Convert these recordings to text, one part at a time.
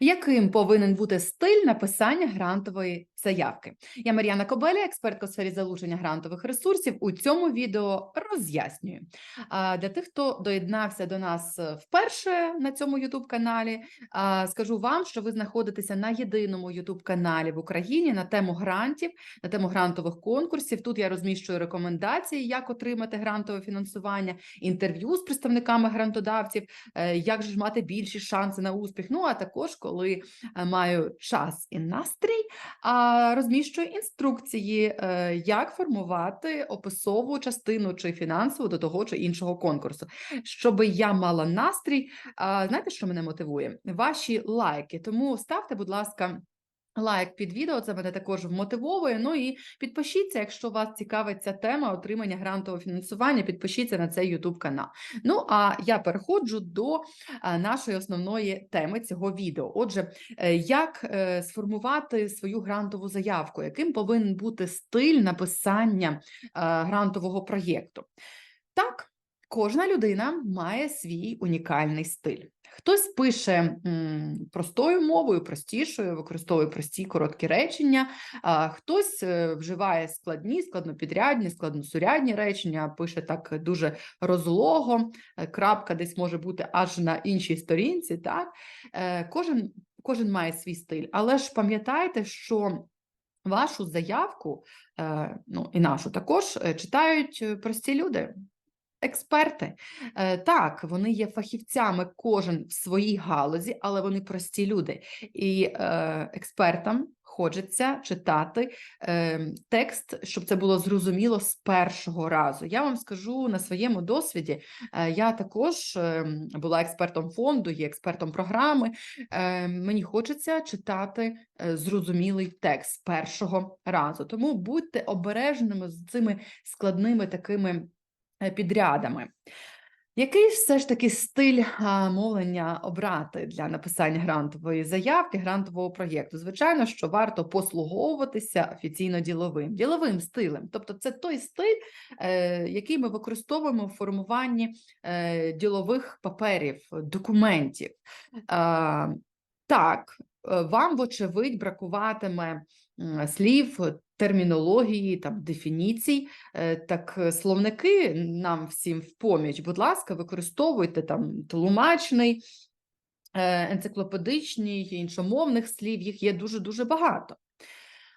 Яким повинен бути стиль написання грантової заявки? Я Мар'яна Кобеля, експертка у сфері залучення грантових ресурсів. У цьому відео роз'яснюю. А для тих, хто доєднався до нас е, вперше на цьому youtube каналі, скажу вам, що ви знаходитеся на єдиному youtube каналі в Україні на тему грантів, на тему грантових конкурсів. Тут я розміщую рекомендації, як отримати грантове фінансування, інтерв'ю з представниками грантодавців, е, як же мати більші шанси на успіх. Ну а також коли е, маю час і настрій, розміщую інструкції, е, як формувати описову частину чи фінансову до того чи іншого конкурсу, щоб я мала настрій. Знаєте, що мене мотивує? Ваші лайки. Тому ставте, будь ласка. Лайк під відео, це мене також вмотивовує. Ну і підпишіться, якщо вас цікавить ця тема отримання грантового фінансування, підпишіться на цей YouTube канал. Ну а я переходжу до нашої основної теми цього відео. Отже, е, як е, сформувати свою грантову заявку, яким повинен бути стиль написання е, грантового проєкту? Кожна людина має свій унікальний стиль. Хтось пише простою мовою, простішою, використовує прості короткі речення, а хтось е, вживає складні, складнопідрядні, складносурядні речення, пише так дуже розлого, е, крапка десь може бути аж на іншій сторінці. Так? Е, Кожен, кожен має свій стиль, але ж пам'ятайте, що вашу заявку, ну і нашу також, читають прості люди. Експерти, Е, так, вони є фахівцями, кожен в своїй галузі, але вони прості люди. І е, експертам хочеться читати е, текст, щоб це було зрозуміло з першого разу. Я вам скажу на своєму досвіді. Я також була експертом фонду, є експертом програми. Мені хочеться читати зрозумілий текст з першого разу. Тому будьте обережними з цими складними такими підрядами. Який ж все ж таки стиль мовлення обрати для написання грантової заявки, грантового проєкту? Звичайно, що варто послуговуватися офіційно діловим, діловим стилем. Тобто, це той стиль, е, який ми використовуємо в формуванні е, ділових паперів, документів. Так, е, вам, вочевидь, бракуватиме слів, термінології, там, дефініцій. Е, Так, е, словники нам всім в поміч, будь ласка, використовуйте там тлумачний, е, енциклопедичний, іншомовних слів, їх є дуже-дуже багато.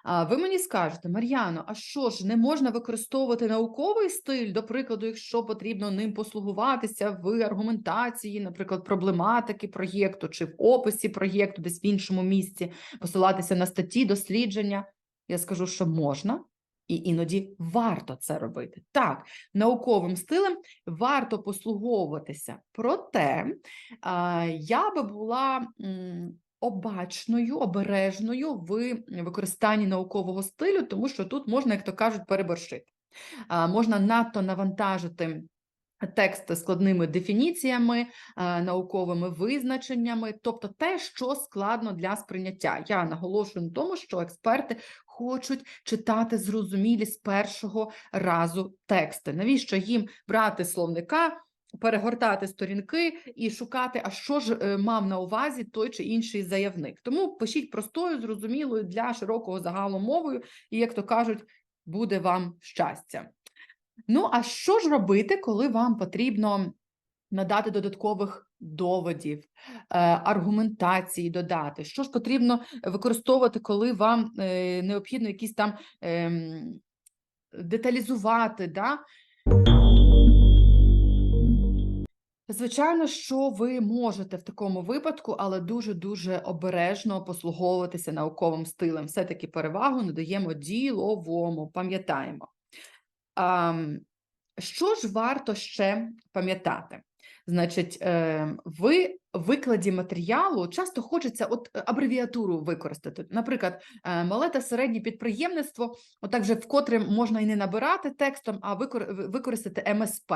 А ви мені скажете, Мар'яно, а що ж, не можна використовувати науковий стиль, до прикладу, якщо потрібно ним послугуватися в аргументації, наприклад, проблематики проєкту чи в описі проєкту, десь в іншому місці, посилатися на статті, дослідження? Я скажу, що можна, і іноді варто це робити. Так, науковим стилем варто послуговуватися. Проте я би була обачною, обережною в використанні наукового стилю, тому що тут можна, як то кажуть, переборщити. Можна надто навантажити. Текст складними дефініціями, е, науковими визначеннями, тобто те, що складно для сприйняття. Я наголошую на тому, що експерти хочуть читати зрозумілі з першого разу тексти. Навіщо їм брати словника? Перегортати сторінки і шукати, а що ж е, мав на увазі той чи інший заявник. Тому пишіть простою, зрозумілою для широкого загалу мовою, і, як то кажуть, буде вам щастя. Ну, а що ж робити, коли вам потрібно надати додаткових доводів, е, аргументації додати? Що ж потрібно використовувати, коли вам е, необхідно якісь там ем, деталізувати? Да? Звичайно, що ви можете в такому випадку, але дуже-дуже обережно послуговуватися науковим стилем. Все-таки перевагу надаємо діловому, пам'ятаємо. Що ж варто ще пам'ятати? Значить, е, в викладі матеріалу часто хочеться от е, абревіатуру використати. Наприклад, е, мале та середнє підприємництво, отак же вкотре можна і не набирати текстом, а використати МСП.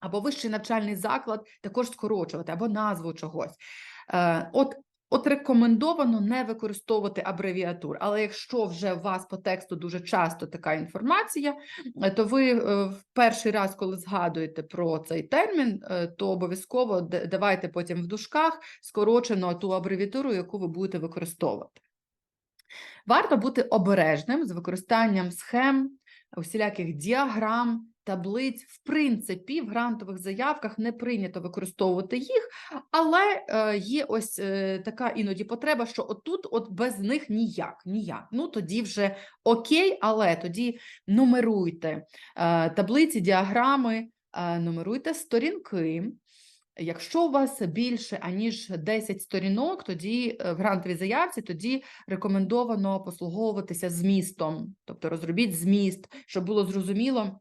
Або вищий навчальний заклад також скорочувати, або назву чогось. От От рекомендовано не використовувати абревіатур, але якщо вже у вас по тексту дуже часто така інформація, е, то ви е, в перший раз, коли згадуєте про цей термін, е, то обов'язково давайте потім в дужках скорочено ту абревіатуру, яку ви будете використовувати. Варто бути обережним з використанням схем, усіляких діаграм, таблиць. В принципі, в грантових заявках не прийнято використовувати їх, але е, є ось е, така іноді потреба, що отут, от без них ніяк, ніяк. Ну тоді вже окей, але тоді нумеруйте е, таблиці, діаграми, нумеруйте сторінки. Якщо у вас більше аніж 10 сторінок, тоді в грантовій заявці тоді рекомендовано послуговуватися змістом, тобто розробіть зміст, щоб було зрозуміло,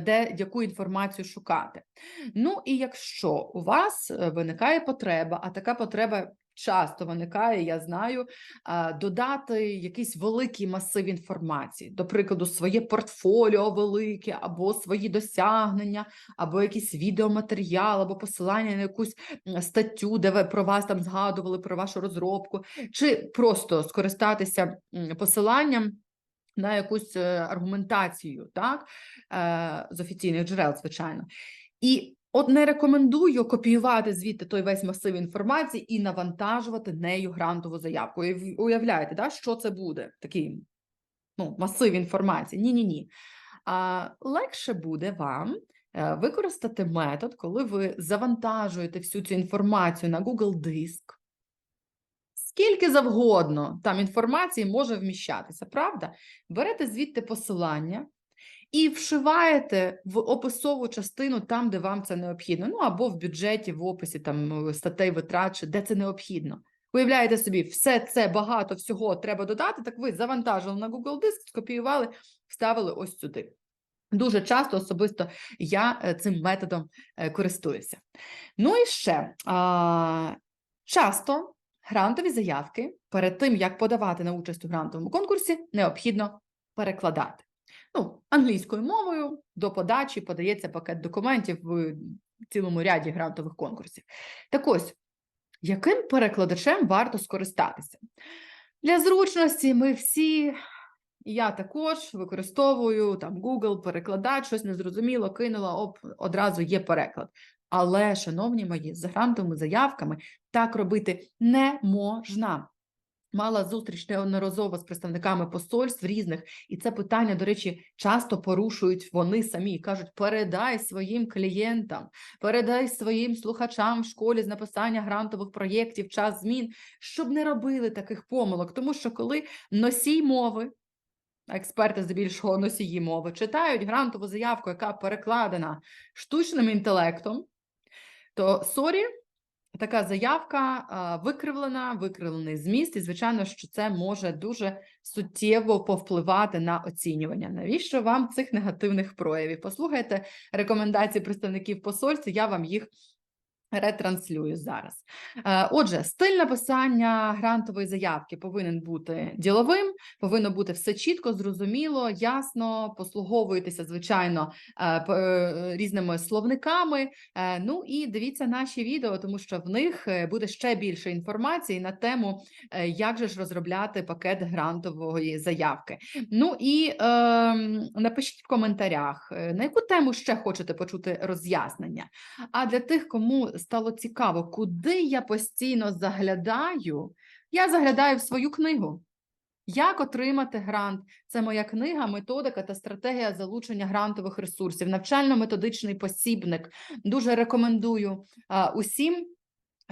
де яку інформацію шукати. Ну і якщо у вас е, виникає потреба, а така потреба часто виникає, я знаю, додати якийсь великий масив інформації, до прикладу, своє портфоліо велике, або свої досягнення, або якийсь відеоматеріал, або посилання на якусь статтю, де ви про вас там згадували про вашу розробку, чи просто скористатися посиланням на якусь е, аргументацію, так, е, з офіційних джерел, звичайно. І от не рекомендую копіювати звідти той весь масив інформації і навантажувати нею грантову заявку. Уяв- Уявляєте, да, що це буде? Такий ну, масив інформації. Ні, ні, ні. Легше буде вам е, використати метод, коли ви завантажуєте всю цю інформацію на Google Диск. Скільки завгодно там інформації може вміщатися, правда? Берете звідти посилання і вшиваєте в описову частину там, де вам це необхідно. Ну або в бюджеті, в описі там е, статей витрат, чи де це необхідно. Уявляєте собі, все це багато всього треба додати. Так ви завантажили на Google Диск, скопіювали, вставили ось сюди. Дуже часто особисто я е, цим методом е, користуюся. Ну і ще часто грантові заявки перед тим, як подавати на участь у грантовому конкурсі, необхідно перекладати. Ну, англійською мовою до подачі подається пакет документів в цілому ряді грантових конкурсів. Так ось, яким перекладачем варто скористатися? Для зручності ми всі, я також використовую там Google, перекладач, щось незрозуміло, кинула, оп, одразу є переклад. Але, шановні мої, з грантовими заявками так робити не можна. Мала зустріч неодноразово з представниками посольств різних, і це питання, до речі, часто порушують вони самі. Кажуть, передай своїм клієнтам, передай своїм слухачам в школі з написання грантових проєктів час змін, щоб не робили таких помилок. Тому що коли носій мови, експерти здебільшого носії мови, читають грантову заявку, яка перекладена штучним інтелектом, то сорі, така заявка викривлена, викривлений зміст, і звичайно, що це може дуже суттєво повпливати на оцінювання. Навіщо вам цих негативних проявів? Послухайте рекомендації представників посольств, я вам їх ретранслюю зараз. Е, Отже, стиль написання грантової заявки повинен бути діловим, повинно бути все чітко, зрозуміло, ясно, послуговуєтеся, звичайно, е, е, різними словниками. Е, Ну і дивіться наші відео, тому що в них е, буде ще більше інформації на тему, е, як же ж розробляти пакет грантової заявки. Ну і ем, напишіть в коментарях, е, на яку тему ще хочете почути роз'яснення. А для тих, кому стало цікаво, куди я постійно заглядаю, я заглядаю в свою книгу. Як отримати грант? Це моя книга, методика та стратегія залучення грантових ресурсів, навчально-методичний посібник. Дуже рекомендую усім.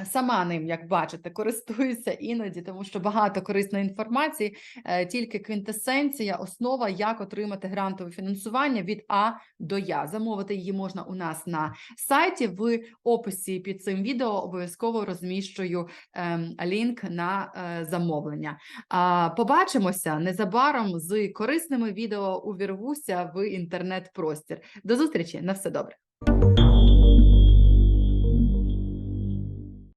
Сама ним, як бачите, користуюся іноді, тому що багато корисної інформації, е, тільки квінтесенція, основа, як отримати грантове фінансування від А до Я. Замовити її можна у нас на сайті. В описі під цим відео обов'язково розміщую ем, лінк на е, замовлення. А, побачимося незабаром з корисними відео. Увірвуся в інтернет-простір. До зустрічі, на все добре.